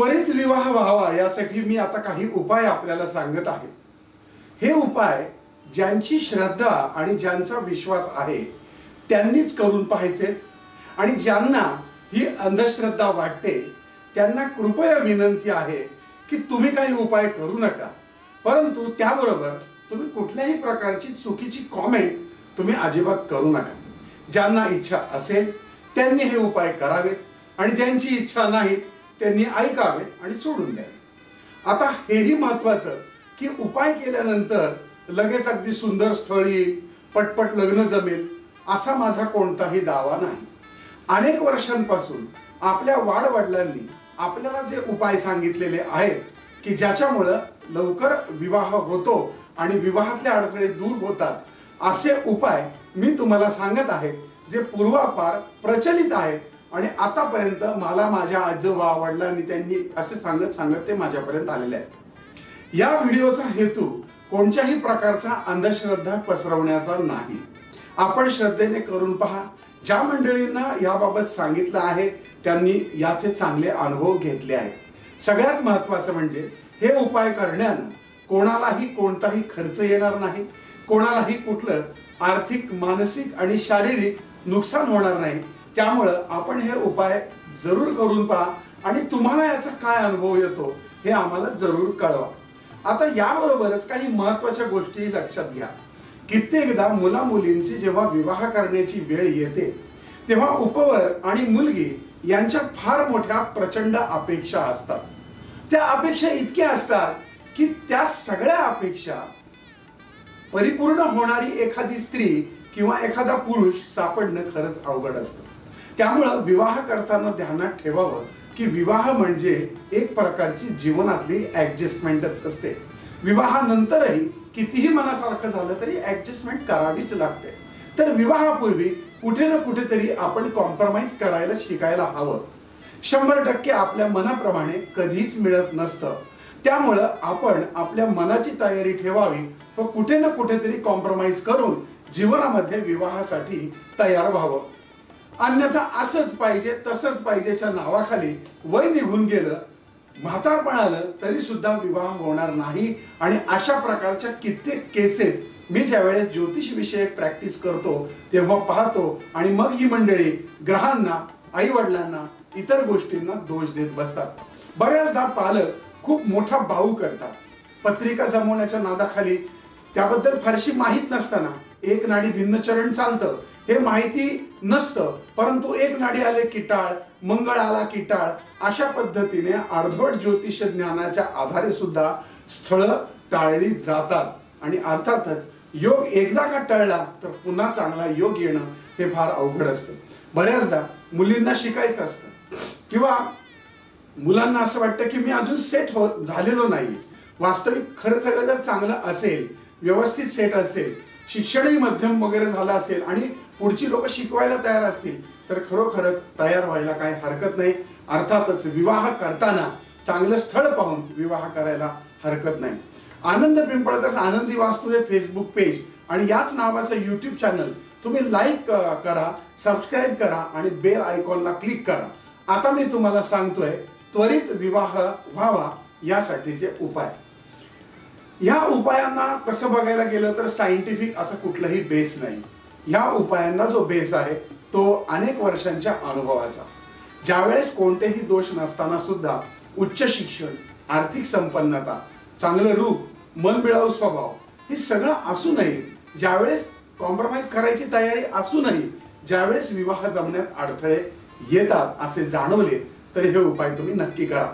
त्वरित विवाह व्हावा यासाठी मी आता काही उपाय आपल्याला सांगत आहे. हे उपाय ज्यांची श्रद्धा आणि ज्यांचा विश्वास आहे त्यांनीच करून पाहायचे. आणि ज्यांना ही अंधश्रद्धा वाटते त्यांना कृपया विनंती आहे की तुम्ही काही उपाय करू नका. परंतु त्याबरोबर तुम्ही कुठल्याही प्रकारची चुकीची कॉमेंट तुम्ही अजिबात करू नका. ज्यांना इच्छा असेल त्यांनी हे उपाय करावेत. आणि ज्यांची इच्छा नाही त्यांनी ऐकावेत आणि सोडून द्यावे आता हेही महत्वाचं की उपाय केल्यानंतर लगेच अगदी सुंदर स्थळ येईल पटपट लग्न जमेल असा माझा कोणताही दावा नाही. अनेक वर्षांपासून आपल्या वाडवडिलांनी आपल्याला जे उपाय सांगितलेले आहेत की ज्याच्यामुळं लवकर विवाह होतो आणि विवाहातले अडथळे दूर होतात असे उपाय मी तुम्हाला सांगत आहे जे पूर्वापार प्रचलित आहेत आणि आतापर्यंत मला माझ्या आजोबा आवडला आणि त्यांनी असे सांगत सांगत ते माझ्यापर्यंत आलेले आहेत. या व्हिडिओचा हेतू कोणत्याही प्रकारचा अंधश्रद्धा पसरवण्याचा नाही. आपण श्रद्धेने करून पहा. ज्या मंडळींना याबाबत सांगितलं आहे त्यांनी याचे चांगले अनुभव घेतले आहेत. सगळ्यात महत्वाचं म्हणजे हे उपाय करण्यानं कोणालाही कोणताही खर्च येणार नाही. कोणालाही कुठलं आर्थिक मानसिक आणि शारीरिक नुकसान होणार नाही. त्यामुळं आपण हे उपाय जरूर करून पहा आणि तुम्हाला याचा काय अनुभव येतो हे आम्हाला जरूर कळवा. आता याबरोबरच काही महत्त्वाच्या गोष्टी लक्षात घ्या. कित्येकदा मुला मुलींची जेव्हा विवाह करण्याची वेळ येते तेव्हा उपवर आणि मुलगी यांच्या फार मोठ्या प्रचंड अपेक्षा असतात. त्या अपेक्षा इतक्या असतात की त्या सगळ्या अपेक्षा परिपूर्ण होणारी एखादी स्त्री किंवा एखादा पुरुष सापडणं खरंच अवघड असतं. त्यामुळं विवाह करताना ध्यानात ठेवावं की विवाह म्हणजे एक प्रकारची जीवनातली ॲडजस्टमेंटच असते. विवाहानंतरही कितीही मनासारखं झालं तरी ॲडजस्टमेंट करावीच लागते. तर विवाहापूर्वी कुठे ना कुठेतरी आपण कॉम्प्रोमाइज करायला शिकायला हवं. शंभर टक्के आपल्या मनाप्रमाणे कधीच मिळत नसतं. त्यामुळं आपण आपल्या मनाची तयारी ठेवावी व कुठे ना कुठेतरी कॉम्प्रोमाइज करून जीवनामध्ये विवाहासाठी तयार व्हावं. अन्यथा असंच पाहिजे तसंच पाहिजेच्या नावाखाली वय निघून गेलं म्हातारपण आलं तरी सुद्धा विवाह होणार नाही. आणि अशा प्रकारच्या कित्येक केसेस मी ज्यावेळेस ज्योतिषविषयक प्रॅक्टिस करतो तेव्हा पाहतो. आणि मग ही मंडळी ग्रहांना आईवडिलांना इतर गोष्टींना दोष देत बसतात. बऱ्याचदा पालक खूप मोठा भाऊ करतात. पत्रिका जमवण्याच्या नादाखाली. त्याबद्दल फारशी माहीत नसताना एक नाडी भिन्न चरण चालतं हे माहिती नसतं परंतु एक नाडी आले की टाळ मंगळ आला की टाळ अशा पद्धतीने अर्धवट ज्योतिष ज्ञानाच्या आधारे सुद्धा स्थळ टाळली जातात. आणि अर्थातच योग एकदा का टळला तर पुन्हा चांगला योग येणं हे फार अवघड असतं. बऱ्याचदा मुलींना शिकायचं असतं. किंवा मुलांना असं वाटतं की मी अजून सेट हो झालेलो नाही. वास्तविक खरं सगळं जर चांगलं असेल व्यवस्थित सेट असेल शिक्षणही मध्यम वगैरे झालं असेल आणि पुढची लोक शिकवायला तयार असतील तर खरोखरच तयार व्हायला काही हरकत नाही. अर्थातच विवाह करताना चांगलं स्थळ पाहून विवाह करायला हरकत नाही. आनंद पिंपळकर आनंदी वास्तू हे फेसबुक पेज आणि याच नावाचं यूट्यूब चॅनल तुम्ही लाईक करा सबस्क्राईब करा आणि बेल आयकॉनला क्लिक करा. आता मी तुम्हाला सांगतोय त्वरित विवाह व्हावा यासाठीचे उपाय. ह्या उपायांना तसं बघायला गेलं तर सायंटिफिक असं कुठलंही बेस नाही. ह्या उपायांना जो बेस आहे तो अनेक वर्षांच्या अनुभवाचा. ज्यावेळेस कोणतेही दोष नसताना सुद्धा उच्च शिक्षण आर्थिक संपन्नता चांगलं रूप मनमिळावू स्वभाव हे सगळं असूनही ज्यावेळेस कॉम्प्रोमाइज करायची तयारी असूनही ज्यावेळेस विवाह जमण्यात अडथळे येतात असे जाणवले तर हे उपाय तुम्ही नक्की करा.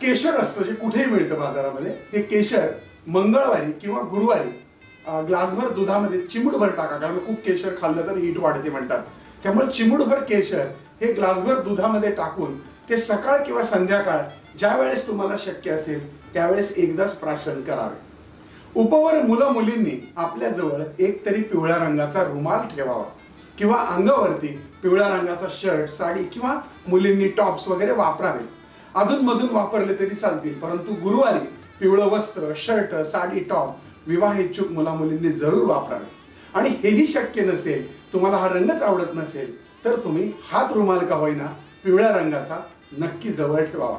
केशर असतं जे कुठेही मिळतं बाजारामध्ये. हे केशर मंगळवारी किंवा गुरुवारी ग्लासभर दुधामध्ये चिमूटभर टाका. कारण खूप केशर खाल्लं तर हीट वाढते म्हणतात. त्यामुळे चिमूटभर केशर हे ग्लासभर दुधामध्ये टाकून ते सकाळ किंवा संध्याकाळ ज्या वेळेस तुम्हाला शक्य असेल त्यावेळेस एकदाच प्राशन करावे. उपवर मुलं मुलींनी आपल्याजवळ एक तरी पिवळ्या रंगाचा रुमाल ठेवावा किंवा अंगावरती पिवळ्या रंगाचा शर्ट साडी किंवा मुलींनी टॉप्स वगैरे वापरावे अधूनमधून वापरले तरी चालतील. परंतु गुरुवारी पिवळं वस्त्र शर्ट साडी टॉप विवाह इच्छुक मुला मुलींनी जरूर वापरावे. आणि हेही शक्य नसेल तुम्हाला हा रंगच आवडत नसेल तर तुम्ही हात रुमाल का होईना पिवळ्या रंगाचा नक्की जवळ ठेवावा.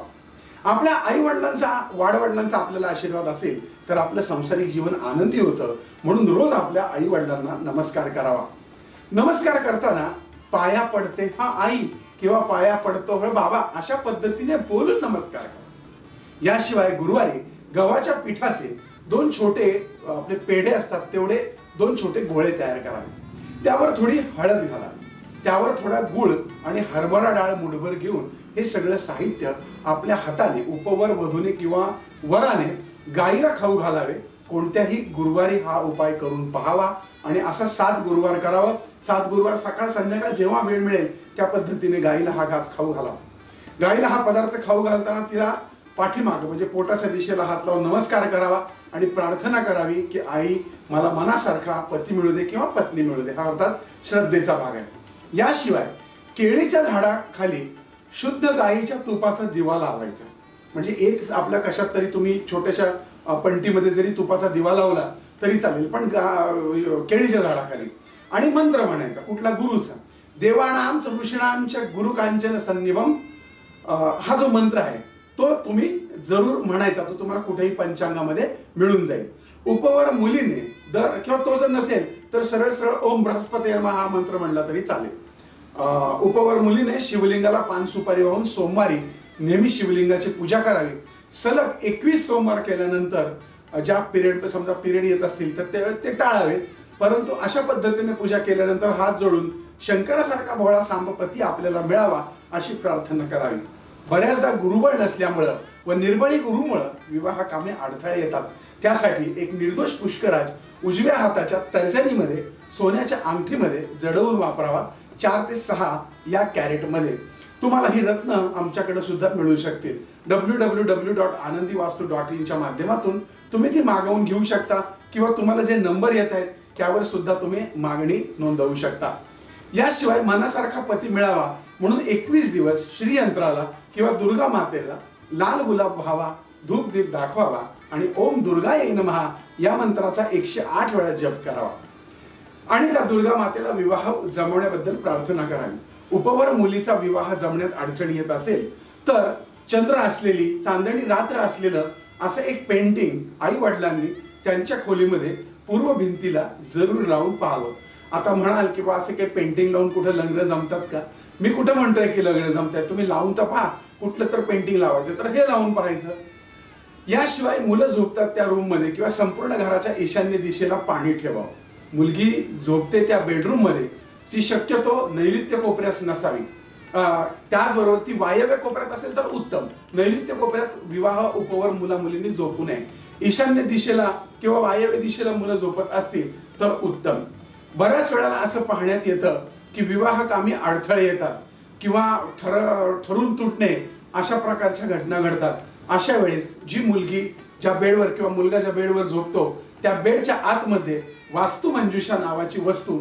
आपल्या आई वडिलांचा वाडवडिलांचा आपल्याला आशीर्वाद असेल तर आपलं सांसारिक जीवन आनंदी होतं म्हणून रोज आपल्या आई वडिलांना नमस्कार करावा. नमस्कार करताना पाया पडते हा आई. किंवा पाया पडतो हा बाबा अशा पद्धतीने बोलून नमस्कार करा. याशिवाय गुरुवारी गव्हाच्या पिठाचे दोन छोटे आपले पेढे असतात तेवढे दोन छोटे गोळे तयार करावे त्यावर थोडी हळद घालावी त्यावर थोडा गुळ आणि हरभरा डाळ मुठभर घेऊन हे सगळं साहित्य आपल्या हाताने उपवर वधूने किंवा वराने गाईला खाऊ घालावे. कोणत्याही गुरुवारी हा उपाय करून पाहावा आणि असा सात गुरुवार करावा. सात गुरुवार सकाळ संध्याकाळ जेव्हा वेळ मिळेल त्या पद्धतीने गाईला हा घास खाऊ घालावा. गाईला हा पदार्थ खाऊ घालताना तिला पाठीमाग म्हणजे पोटाच्या दिशेला हात लावून नमस्कार करावा आणि प्रार्थना करावी की आई मला मनासारखा पती मिळू दे किंवा पत्नी मिळू दे. हा अर्थात श्रद्धेचा भाग आहे. याशिवाय केळीच्या झाडाखाली शुद्ध गाईच्या तुपाचा दिवा लावायचा. म्हणजे एक आपल्या कशात तरी तुम्ही छोट्याशा पणतीमध्ये जरी तुपाचा दिवा लावला तरी चालेल पण गा- केळीच्या झाडाखाली. आणि मंत्र म्हणायचा कुठला गुरुचा देवाणाम ऋषीणांच्या गुरु कांचन सन्निवम हा जो मंत्र आहे तो तुम्ही जरूर म्हणायचा तो तुम्हाला कुठेही पंचांगामध्ये मिळून जाईल. उपवर मुलीने दर किंवा तो जर नसेल तर सरळ सरळ ओम बृहस्पती हा मंत्र म्हणला तरी चालेल. उपवर मुलीने शिवलिंगाला पान सुपारी वाहून सोमवारी नेहमी शिवलिंगाची पूजा करावी. सलग एकवीस सोमवार केल्यानंतर ज्या पिरियड समजा पिरियड येत असतील तर ते ते टाळावेत परंतु अशा पद्धतीने पूजा केल्यानंतर हात जोडून शंकरासारखा भोळा सांबपती आपल्याला मिळावा अशी प्रार्थना करावी. बऱ्याचदा गुरुबळ नसल्यामुळं व निर्बळी गुरुमुळं विवाह कामे अडथळे येतात. त्यासाठी एक निर्दोष पुष्कराज उजव्या हाताच्या तर्जनीमध्ये सोन्याच्या अंगठीमध्ये जडवून वापरावा चार ते सहा या कॅरेटमध्ये. तुम्हाला ही रत्न आमच्याकडे सुद्धा मिळू शकतील. डब्ल्यू डब्ल्यू डब्ल्यू डॉट आनंदी वास्तू डॉट इनच्या माध्यमातून तुम्ही ती मागवून घेऊ शकता किंवा तुम्हाला जे नंबर येत आहेत त्यावर सुद्धा तुम्ही मागणी नोंदवू शकता. याशिवाय मनासारखा पती मिळावा म्हणून एकवीस दिवस श्रीयंत्राला किंवा दुर्गा मातेला लाल गुलाब व्हावा धूप दीप दाखवावा आणि ओम दुर्गा येईन महा या मंत्राचा एकशे आठ वेळा जप करावा. आणि त्या दुर्गा मातेला विवाह जमवण्याबद्दल प्रार्थना करावी. उपवर मुलीचा विवाह जमण्यात अडचण येत असेल तर चंद्र असलेली चांदणी रात्र असलेलं असं एक पेंटिंग आई वडिलांनी त्यांच्या खोलीमध्ये पूर्व भिंतीला जरूर लावून पाहावं. आता म्हणाल की बा असे काही पेंटिंग लावून कुठं लग्न जमतात का? मी कुठं म्हणतोय की लग्न जमतात? तुम्ही लावून तर पहा कुठलं तर पेंटिंग लावायचं तर हे लावून पाहायचं. याशिवाय मुलं झोपतात त्या रूममध्ये किंवा संपूर्ण घराच्या ईशान्य दिशेला पाणी ठेवावं. मुलगी झोपते त्या बेडरूममध्ये ती शक्यतो नैऋत्य कोपऱ्यास नसावी. त्याचबरोबर ती वायव्य कोपऱ्यात असेल तर उत्तम. नैऋत्य कोपऱ्यात विवाह उपवर मुला मुलींनी झोपू नये. ईशान्य दिशेला किंवा वायव्य दिशेला मुलं झोपत असतील तर उत्तम. बऱ्याच वेळेला असं पाहण्यात येतं की विवाह कामी अडथळे येतात किंवा ठर ठरून तुटणे अशा प्रकारच्या घटना घडतात. अशा वेळेस जी मुलगी ज्या बेडवर किंवा मुलगा ज्या बेडवर झोपतो त्या बेडच्या आतमध्ये वास्तुमंजुषा नावाची वस्तू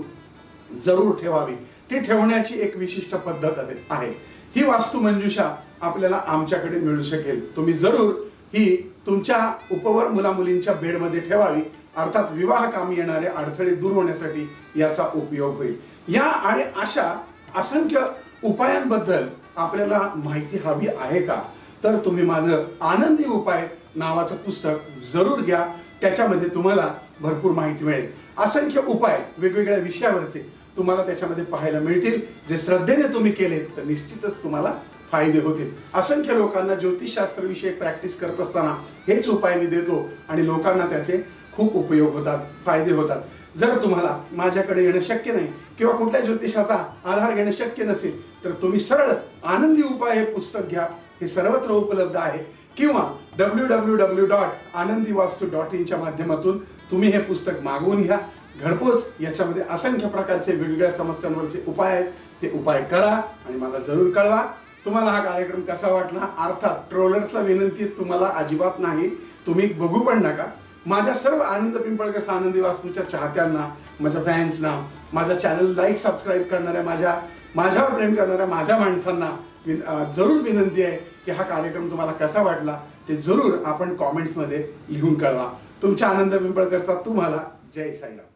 जरूर ठेवावी. ती ठेवण्याची एक विशिष्ट पद्धत आहे- ही वास्तुमंजुषा आपल्याला आमच्याकडे मिळू शकेल. तुम्ही जरूर ही तुमच्या उपवर मुलामुलींच्या बेडमध्ये ठेवावी. अर्थात विवाह कामी येणारे अडथळे दूर होण्यासाठी याचा उपयोग होईल. या आणि अशा असंख्य उपायांबद्दल आपल्याला माहिती हवी आहे का? तर तुम्ही माझं आनंदी उपाय नावाचं पुस्तक जरूर घ्या. त्याच्यामध्ये तुम्हाला भरपूर माहिती मिळेल. असंख्य उपाय वेगवेगळ्या विषयावरचे तुम्हाला त्याच्यामध्ये पाहायला मिळतील. जे श्रद्धेने तुम्ही केले तर निश्चितच तुम्हाला फायदे होतील. असंख्य लोकांना ज्योतिषशास्त्रविषयी प्रॅक्टिस करत असताना हेच उपाय मी देतो आणि लोकांना त्याचे खूप उपयोग होतात फायदे होतात. जर तुम्हाला माझ्याकडे येणं शक्य नाही किंवा कुठल्या ज्योतिषाचा आधार घेणं शक्य नसेल तर तुम्ही सरळ आनंदी उपाय हे पुस्तक घ्या. हे सर्वत्र उपलब्ध आहे. किंवा डब्ल्यू डब्ल्यू डब्ल्यू डॉट आनंदी वास्तू डॉट इनच्या माध्यमातून तुम्ही हे पुस्तक मागवून घ्या. घरपोच याच्यामध्ये असंख्य प्रकारचे वेगवेगळ्या समस्यांवरचे उपाय आहेत. ते उपाय करा आणि मला जरूर कळवा. तुम्हाला हा कार्यक्रम कसा वाटला? अर्थात ट्रोलर्सला विनंती तुम्हाला अजिबात नाही. तुम्ही बघू पण नका. माझ्या सर्व आनंद पिंपळकर आनंदी वास्तूच्या चाहत्यांना माझ्या फॅन्सना माझ्या चॅनल लाईक सबस्क्राईब करणाऱ्या माझ्या माझ्यावर प्रेम करणाऱ्या माझ्या माणसांना विन- जरूर विनंती आहे की हा कार्यक्रम तुम्हाला कसा वाटला ते जरूर आपण कॉमेंट्समध्ये लिहून कळवा. तुमच्या आनंद पिंपळकरचा तुम्हाला जय साईराम.